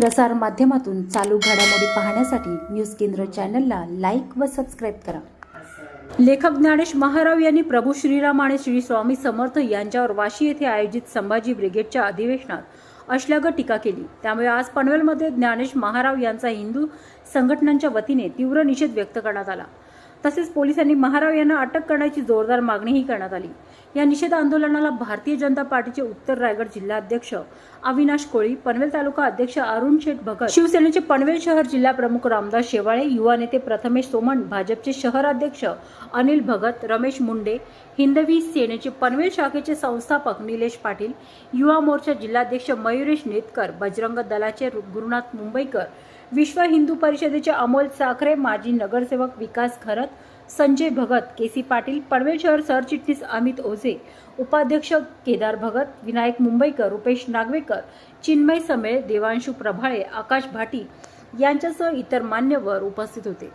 प्रसार माध्यमातून चालू घडामोडी पाहण्यासाठी न्यूज केंद्र चॅनलला लाईक व सबस्क्राईब करा. लेखक ज्ञानेश महाराव यांनी प्रभू श्रीराम आणि श्री स्वामी समर्थ यांच्यावर वाशी येथे आयोजित संभाजी ब्रिगेडच्या अधिवेशनात अश्लाघ टीका केली. त्यामुळे आज पनवेलमध्ये ज्ञानेश महाराव यांचा हिंदू संघटनांच्या वतीने तीव्र निषेध व्यक्त करण्यात आला. तसेच पोलिसांनी महाराव यांना अटक करण्याची जोरदार मागणीही करण्यात आली. या निषेध आंदोलनाला भारतीय जनता पार्टीचे उत्तर रायगड जिल्हाध्यक्ष अविनाश कोळी पनवेल तालुका अध्यक्ष अरुण शेठ भगत शिवसेनेचे पनवेल शहर जिल्हा प्रमुख रामदास शेवाळे युवा नेते प्रथमेश सोमण भाजपचे शहराध्यक्ष अनिल भगत रमेश मुंडे हिंदवी सेनेचे पनवेल शाखेचे संस्थापक निलेश पाटील युवा मोर्चा जिल्हाध्यक्ष मयुरेश नेतकर बजरंग दलाचे गुरुनाथ मुंबईकर विश्व हिंदू परिषदेचे अमोल साखरे माजी नगरसेवक विकास खरत संजय भगत केसी पाटील पनवेल शहर सरचिटणीस अमित ओझे उपाध्यक्ष केदार भगत विनायक मुंबईकर रुपेश नागवेकर चिन्मय समेळ देवांशू प्रभाळे आकाश भाटी यांच्यासह इतर मान्यवर उपस्थित होते.